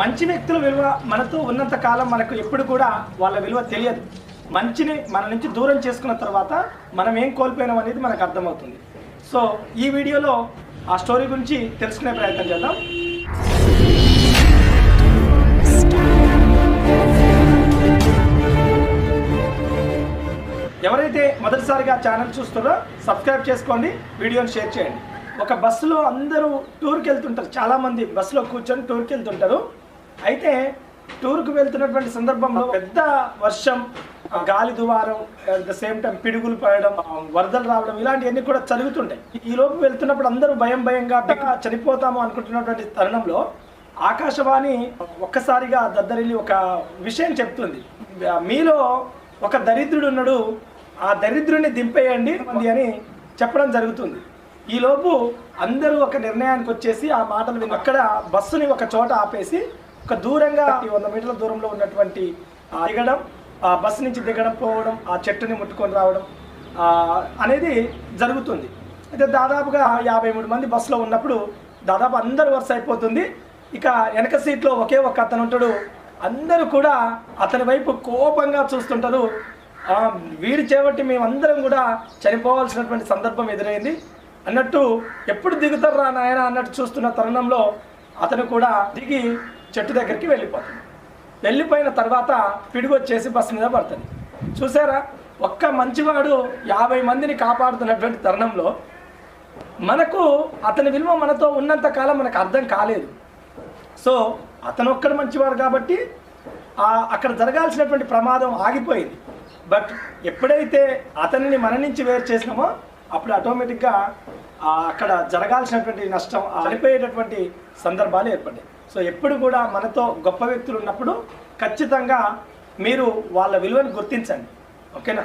మంచి వ్యక్తుల విలువ మనతో ఉన్నంత కాలం మనకు ఎప్పుడు కూడా వాళ్ళ విలువ తెలియదు. మంచిని మన నుంచి దూరం చేసుకున్న తర్వాత మనం ఏం కోల్పోయినాం అనేది మనకు అర్థమవుతుంది. సో ఈ వీడియోలో ఆ స్టోరీ గురించి తెలుసుకునే ప్రయత్నం చేద్దాం. ఎవరైతే మొదటిసారిగా ఛానల్ చూస్తారో సబ్స్క్రైబ్ చేసుకోండి వీడియోని షేర్ చేయండి. ఒక బస్సులో అందరూ టూర్కి వెళ్తుంటారు. చాలామంది బస్సులో కూర్చొని టూర్కి వెళ్తుంటారు. అయితే టూర్కి వెళ్తున్నటువంటి సందర్భంలో పెద్ద వర్షం గాలి దువారం అట్ ద సేమ్ టైం పిడుగులు పడడం వరదలు రావడం ఇలాంటివన్నీ కూడా జరుగుతుంటాయి. ఈ లోపు వెళ్తున్నప్పుడు అందరూ భయం భయంగా "బిక్క, చనిపోతాము అనుకుంటున్నటువంటి తరుణంలో ఆకాశవాణి ఒక్కసారిగా దద్దరిల్లి ఒక విషయం చెప్తుంది. మీలో ఒక దరిద్రుడు ఉన్నాడు ఆ దరిద్రుడిని దింపేయండి ఉంది అని చెప్పడం జరుగుతుంది. ఈలోపు అందరూ ఒక నిర్ణయానికి వచ్చేసి ఆ మాటలు విని అక్కడ బస్సుని ఒక చోట ఆపేసి ఒక దూరంగా ఈ వంద మీటర్ల దూరంలో ఉన్నటువంటి దిగడం ఆ బస్సు నుంచి దిగడం పోవడం ఆ చెట్టుని ముట్టుకొని రావడం అనేది జరుగుతుంది. అయితే దాదాపుగా యాభై మూడు మంది బస్సులో ఉన్నప్పుడు దాదాపు అందరు వరుస అయిపోతుంది. ఇక వెనక సీట్లో ఒకే ఒక అతను ఉంటాడు. అందరూ కూడా అతని వైపు కోపంగా చూస్తుంటారు. ఆ, వీడి చేపట్టి మేమందరం కూడా చనిపోవాల్సినటువంటి సందర్భం ఎదురైంది. అన్నట్టు ఎప్పుడు దిగుతారా నాయన అన్నట్టు చూస్తున్న తరుణంలో అతను కూడా దిగి చెట్టు దగ్గరికి వెళ్ళిపోతుంది. వెళ్ళిపోయిన తర్వాత పిడుగు వచ్చేసి బస్సు మీద పడుతుంది. చూసారా? ఒక్క మంచివాడు యాభై మందిని కాపాడుతున్నటువంటి తరుణంలో మనకు అతని విలువ మనతో ఉన్నంత కాలం మనకు అర్థం కాలేదు. సో అతను ఒక్కడు మంచివాడు కాబట్టి అక్కడ జరగాల్సినటువంటి ప్రమాదం ఆగిపోయింది. బట్ ఎప్పుడైతే అతనిని మన నుంచి వేరు చేసినామో అప్పుడు ఆటోమేటిక్గా అక్కడ జరగాల్సినటువంటి నష్టం అడిపోయేటటువంటి సందర్భాలు ఏర్పడ్డాయి. సో ఎప్పుడు కూడా మనతో గొప్ప వ్యక్తులు ఉన్నప్పుడు ఖచ్చితంగా మీరు వాళ్ళ విలువను గుర్తించండి. ఓకేనా?